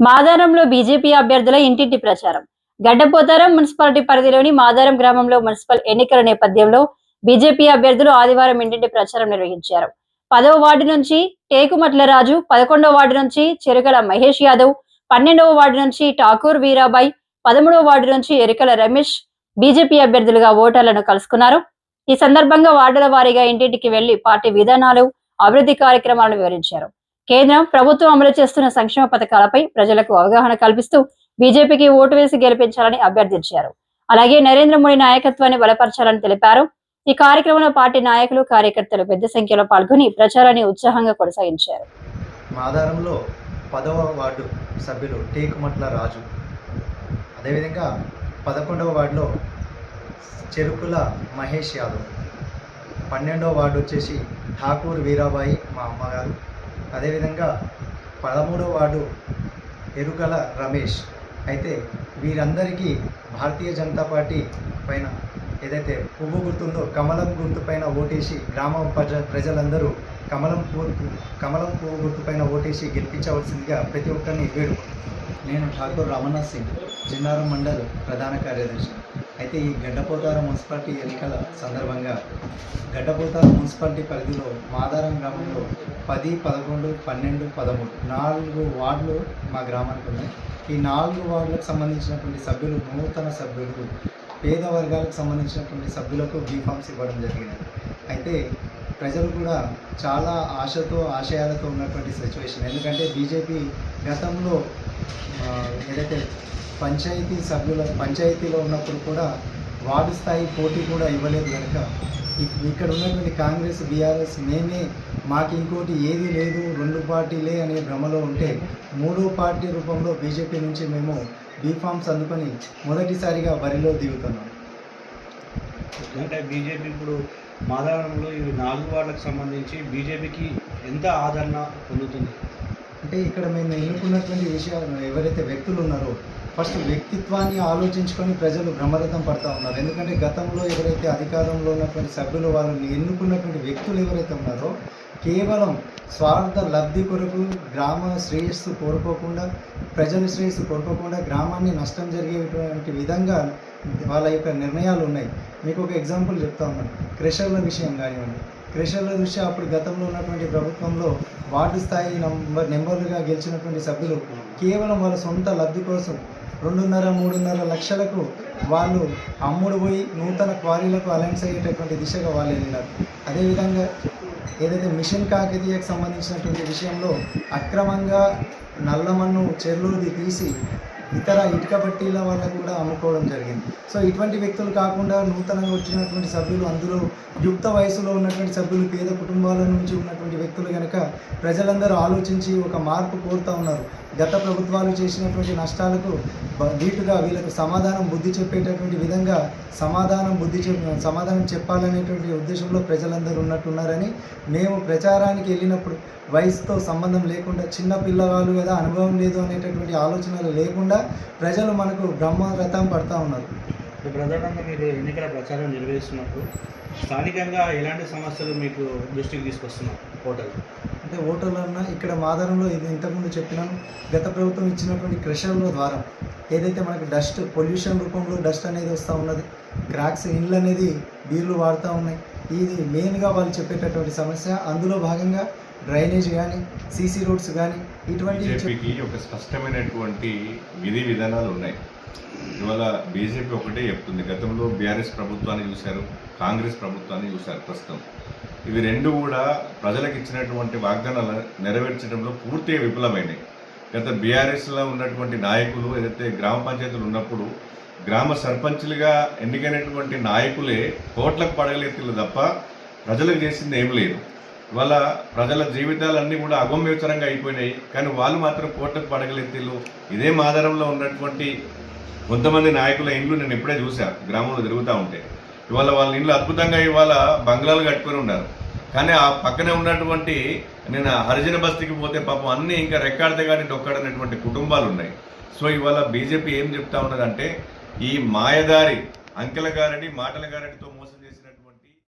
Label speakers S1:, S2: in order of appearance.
S1: మాదారంలో BJP అభ్యర్థుల ఇంటింటి ప్రచారం. గడ్డపోతారం మున్సిపాలిటీ పరిధిలోని మాదారం గ్రామంలో మున్సిపల్ ఎన్నికల నేపథ్యంలో బీజేపీ అభ్యర్థులు ఆదివారం ఇంటింటి ప్రచారం నిర్వహించారు. పదవ వార్డు నుంచి టేకుమట్ల రాజు పదకొండవ వార్డు నుంచి చెరుకల మహేష్ యాదవ్ పన్నెండవ వార్డు నుంచి ఠాకూర్ వీరాబాయ్ పదమూడవ వార్డు నుంచి ఎరికల రమేష్ బీజేపీ అభ్యర్థులుగా ఓటర్లను కలుసుకున్నారు. ఈ సందర్భంగా వార్డుల వారీగా ఇంటింటికి వెళ్ళి పార్టీ విధానాలు అభివృద్ధి కార్యక్రమాలను వివరించారు. కేంద్రం ప్రభుత్వం అమలు చేస్తున్న సంక్షేమ పథకాలపై ప్రజలకు అవగాహన కల్పిస్తూ బీజేపీకి ఓటు వేసి గెలిపించాలని అభ్యర్థించారు. అలాగే నరేంద్ర మోడీ నాయకత్వాన్ని బలపరచాలని తెలిపారు. ఈ కార్యక్రమంలో పార్టీ నాయకులు కార్యకర్తలు పెద్ద సంఖ్యలో పాల్గొని ప్రచారాన్ని ఉత్సాహంగా కొనసాగించారు.
S2: ఆధారంలో పదవ వార్డు సభ్యులు టేకుమట్ల రాజు. అదేవిధంగా పదకొండవ వార్డులో చెరుకుల మహేష్ యాదవ్. పన్నెండవ వార్డు వచ్చేసి ఠాకూర్ వీరాబాయి మా అమ్మగారు. అదేవిధంగా పదమూడో వార్డు ఎరుకల రమేష్. అయితే వీరందరికీ భారతీయ జనతా పార్టీ పైన ఏదైతే పువ్వు గుర్తుందో కమలం గుర్తు పైన ఓటేసి గ్రామ ప్రజ ప్రజలందరూ కమలం పువ్వు కమలం పువ్వు గుర్తు పైన ఓటేసి గెలిపించవలసిందిగా ప్రతి ఒక్కరిని వేడు నేను ఠాకూర్ రమణ సింగ్ జిన్నారం మండల్ ప్రధాన కార్యదర్శి అయితే ఈ గడ్డపోతార మున్సిపాలిటీ ఎన్నికల సందర్భంగా గడ్డపోతార మున్సిపాలిటీ పరిధిలో మాదారం గ్రామంలో పది పదకొండు పన్నెండు పదమూడు నాలుగు వార్డులు మా గ్రామానికి ఉన్నాయి. ఈ నాలుగు వార్డులకు సంబంధించినటువంటి సభ్యులు నూతన సభ్యులు పేద వర్గాలకు సంబంధించినటువంటి సభ్యులకు బీఫామ్స్ ఇవ్వడం జరిగినది అయితే ప్రజలు కూడా చాలా ఆశతో ఆశయాలతో ఉన్నటువంటి సిచ్యువేషన్ ఎందుకంటే బీజేపీ గతంలో ఏదైతే పంచాయతీ సభ్యుల పంచాయతీలో ఉన్నప్పుడు కూడా వార్డు స్థాయి పోటీ కూడా ఇవ్వలేదు కనుక ఇక్- ఇక్కడ ఉన్నటువంటి కాంగ్రెస్ బీఆర్ఎస్ మేమే మాకు ఇంకోటి ఏది లేదు రెండు పార్టీలే అనే భ్రమలో ఉంటే మూడో పార్టీ రూపంలో బీజేపీ నుంచి మేము బీఫామ్స్ అందుకొని మొదటిసారిగా బరిలో దిగుతున్నాం.
S3: అంటే బీజేపీ ఇప్పుడు మాదారంలో ఈ నాలుగు వార్డులకు సంబంధించి బీజేపీకి ఎంత ఆదరణ పొందుతుంది?
S2: అంటే ఇక్కడ మేము ఎన్నుకున్నటువంటి విషయాలు ఎవరైతే వ్యక్తులు ఉన్నారో ఫస్ట్ వ్యక్తిత్వాన్ని ఆలోచించుకొని ప్రజలు భ్రమరథం పడతా ఉన్నారు. ఎందుకంటే గతంలో ఎవరైతే అధికారంలో ఉన్నటువంటి సభ్యులు వాళ్ళని ఎన్నుకున్నటువంటి వ్యక్తులు ఎవరైతే ఉన్నారో కేవలం స్వార్థ లబ్ధి కొరకు గ్రామ శ్రేయస్సు కోరుకోకుండా ప్రజల శ్రేయస్సు కోరుకోకుండా గ్రామాన్ని నష్టం జరిగేటువంటి విధంగా వాళ్ళ యొక్క నిర్ణయాలు ఉన్నాయి. మీకు ఒక ఎగ్జాంపుల్ చెప్తా ఉన్నాను. క్రెషర్ల విషయం కానివ్వండి. క్రెషర్ల దృష్ట్యా అప్పుడు గతంలో ఉన్నటువంటి ప్రభుత్వంలో వార్డు స్థాయి నంబర్ నెంబర్లుగా గెలిచినటువంటి సభ్యులు కేవలం వాళ్ళ సొంత లబ్ధి కోసం రెండున్నర మూడున్నర లక్షలకు వాళ్ళు అమ్ముడు పోయి నూతన క్వారీలకు అలయన్స్ అయ్యేటటువంటి దిశగా వాళ్ళు వెళ్ళినారు. అదేవిధంగా ఏదైతే మిషన్ కాకతీయకు సంబంధించినటువంటి విషయంలో అక్రమంగా నల్లమన్ను చెర్లూది తీసి ఇతర ఇటుక పట్టీల వల్ల కూడా అమ్ముకోవడం జరిగింది. సో ఇటువంటి వ్యక్తులు కాకుండా నూతనంగా వచ్చినటువంటి సభ్యులు అందులో యుక్త వయసులో ఉన్నటువంటి సభ్యులు పేద కుటుంబాల నుంచి ఉన్నటువంటి వ్యక్తులు కనుక ప్రజలందరూ ఆలోచించి ఒక మార్పు కోరుతూ ఉన్నారు. గత ప్రభుత్వాలు చేసినటువంటి నష్టాలకు బ- ధీటుగా వీళ్ళకు సమాధానం బుద్ధి చెప్పేటటువంటి విధంగా సమాధానం బుద్ధి చెప్ సమాధానం చెప్పాలనేటువంటి ఉద్దేశంలో ప్రజలందరూ ఉన్నట్టున్నారని మేము ప్రచారానికి వెళ్ళినప్పుడు వయసుతో సంబంధం లేకుండా చిన్న పిల్లవాళ్ళు కదా అనుభవం లేదు అనేటటువంటి ఆలోచనలు లేకుండా ప్రజలు మనకు బ్రహ్మరథం పడతా ఉన్నారు.
S3: ప్రధానంగా మీరు ఎన్నికల ప్రచారం నిర్వహిస్తున్నప్పుడు స్థానికంగా ఎలాంటి సమస్యలు మీకు దృష్టికి తీసుకొస్తున్నారు హోటల్
S2: అంటే ఓటర్లన్నా ఇక్కడ మాదారంలో ఇది ఇంతకుముందు చెప్పినాను గత ప్రభుత్వం ఇచ్చినటువంటి క్రెషర్ల ద్వారా ఏదైతే మనకి డస్ట్ పొల్యూషన్ రూపంలో డస్ట్ అనేది వస్తూ ఉన్నది క్రాక్స్ ఇండ్లు అనేది బీర్లు వాడుతూ ఉన్నాయి. ఇది మెయిన్గా వాళ్ళు చెప్పేటటువంటి సమస్య. అందులో భాగంగా డ్రైనేజ్ కానీ సీసీ రోడ్స్ కానీ ఇటువంటి
S4: బీజేపీకి ఒక స్పష్టమైనటువంటి విధి విధానాలు ఉన్నాయి. ఇవాళ బీజేపీ ఒకటే చెప్తుంది. గతంలో బీఆర్ఎస్ ప్రభుత్వాన్ని చూశారు కాంగ్రెస్ ప్రభుత్వాన్ని చూశారు ప్రస్తుతం. ఇవి రెండు కూడా ప్రజలకు ఇచ్చినటువంటి వాగ్దానాలు నెరవేర్చడంలో పూర్తిగా విఫలమైనాయి. గత బీఆర్ఎస్లో ఉన్నటువంటి నాయకులు ఏదైతే గ్రామ పంచాయతీలు ఉన్నప్పుడు గ్రామ సర్పంచులుగా ఎన్నికైనటువంటి నాయకులే కోట్లకు పడగలెత్తిలు తప్ప ప్రజలకు చేసింది ఏం లేదు. వాళ్ళ ప్రజల జీవితాలన్నీ కూడా అగమ్యోచరంగా అయిపోయినాయి. కానీ వాళ్ళు మాత్రం కోట్లకు పడగలెత్తిళ్ళు. ఇదే మాధారంలో ఉన్నటువంటి కొంతమంది నాయకుల ఇండ్లు నేను ఇప్పుడే చూశాను గ్రామంలో తిరుగుతూ ఉంటే. ఇవాళ వాళ్ళ ఇండ్లు అద్భుతంగా ఇవాళ బంగ్లాలు కట్టుకొని ఉన్నారు. కానీ ఆ పక్కనే ఉన్నటువంటి నేను హరిజన బస్తీకి పోతే పాపం అన్నీ ఇంకా రెక్కాడితే కానీ డొక్కాడనటువంటి కుటుంబాలు ఉన్నాయి. సో ఇవాళ బీజేపీ ఏం చెప్తా ఉన్నదంటే ఈ మాయదారి అంకెల గారడి మాటల గారడితో